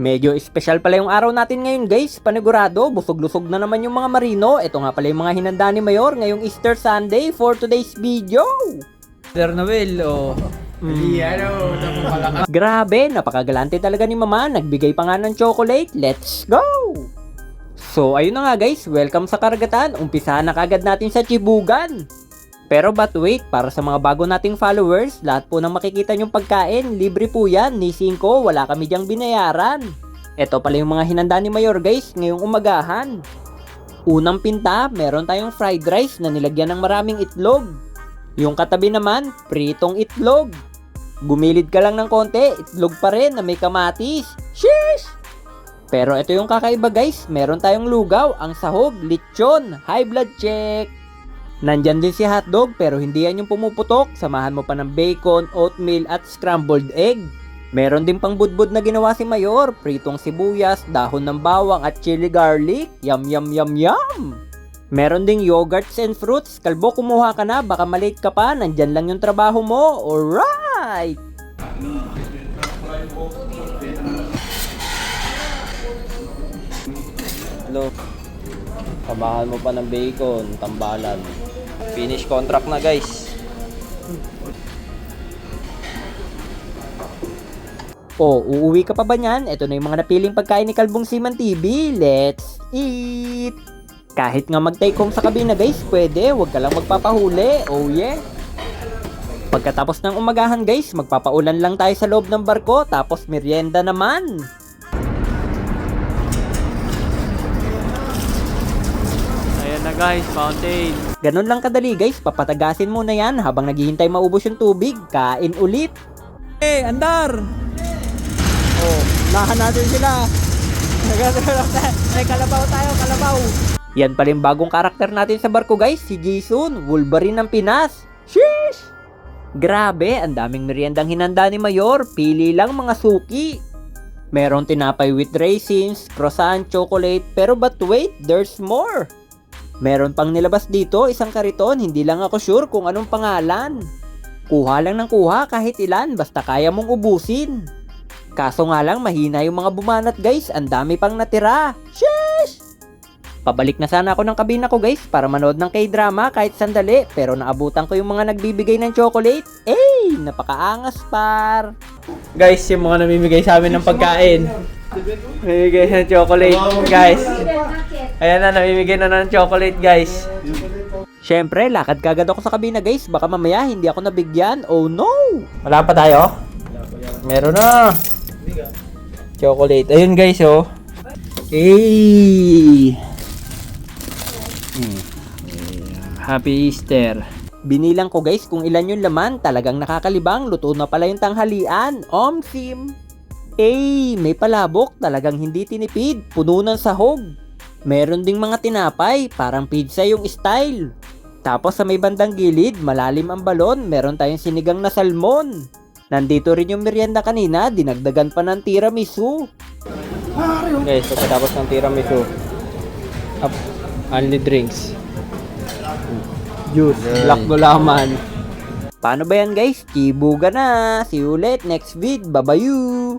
Medyo espesyal pala yung araw natin ngayon guys. Panigurado, busog-lusog na naman yung mga marino. Ito nga pala yung mga hinanda ni Mayor ngayong Easter Sunday for today's video. Sir Noel, oh. Ano, napapalakas. Grabe, napakagalante talaga ni Mama. Nagbigay pa nga ng chocolate. Let's go! So, ayun na nga guys. Welcome sa karagatan. Umpisahan na kagad natin sa Chibugan. Pero but wait, para sa mga bago nating followers, lahat po ng makikita nyong pagkain, libre po yan. Ni 5, wala kami diyang binayaran. Ito pala yung mga hinanda ni Mayor guys, ngayong umagahan. Unang pinta, meron tayong fried rice na nilagyan ng maraming itlog. Yung katabi naman, pritong itlog. Gumilid ka lang ng konti, itlog pa rin na may kamatis. Sheesh! Pero ito yung kakaiba guys, meron tayong lugaw, ang sahog, lechon, high blood check. Nandyan din si hotdog pero hindi yan yung pumuputok, samahan mo pa ng bacon, oatmeal at scrambled egg. Meron din pang budbud na ginawa si Mayor, pritong sibuyas, dahon ng bawang at chili garlic. Yum yum yum yum! Meron ding yogurts and fruits. Kalbo, kumuha ka na. Baka malate ka pa. Nandyan lang yung trabaho mo. Alright! Hello. Samahan mo pa ng bacon, tambalan. Finish contract na guys. Oh, uuwi ka pa ba niyan? Ito na yung mga napiling pagkain ni Kalbong Siman TV. Let's eat! Kahit nga mag-take home sa kabina guys, pwede. Huwag ka lang magpapahuli. Oh yeah! Pagkatapos ng umagahan guys, magpapaulan lang tayo sa loob ng barko, tapos merienda naman. Ayan na guys, mountain. Ganun lang kadali guys, papatagasin mo na yan habang naghihintay maubos yung tubig, kain ulit. Eh, andar! Oh, lahan natin sila. May kalabaw tayo, kalabaw. Yan pala yung bagong karakter natin sa barko guys, si Jason, Wolverine ng Pinas. Sheesh! Grabe, ang daming meriendang hinanda ni Mayor, pili lang mga suki. Meron tinapay with raisins, croissant, chocolate, pero but wait, there's more. Meron pang nilabas dito, isang kariton, hindi lang ako sure kung anong pangalan. Kuha lang ng kuha kahit ilan, basta kaya mong ubusin. Kaso nga lang, mahina yung mga bumanat guys, ang dami pang natira. Sheesh! Pabalik na sana ako ng kabina ko guys para manood ng k-drama kahit sandali pero naabutan ko yung mga nagbibigay ng chocolate. Eh, napakaangas par. Guys, yung mga namimigay sa amin ng pagkain. Namimigay ng chocolate, guys. Ayan na, namimigay na ng chocolate, guys. Syempre, lakad kagad ako sa kabina guys, baka mamaya hindi ako nabigyan. Oh no! Wala pa tayo? Meron na. Chocolate. Ayun guys, oh. Hey! Happy Easter. Binilang ko guys kung ilan yung laman, talagang nakakalibang, luto na pala yung tanghalian. Omsim! Eh, may palabok, talagang hindi tinipid, puno ng sahog. Meron ding mga tinapay, parang pizza yung style. Tapos sa may bandang gilid, malalim ang balon, meron tayong sinigang na salmon. Nandito rin yung merienda kanina, dinagdagan pa ng tiramisu. Guys, pagkatapos ng tiramisu, up, only drinks. Juice, black gulaman. Paano ba yan guys? Kibuga na! See you ulit next vid. Babayu!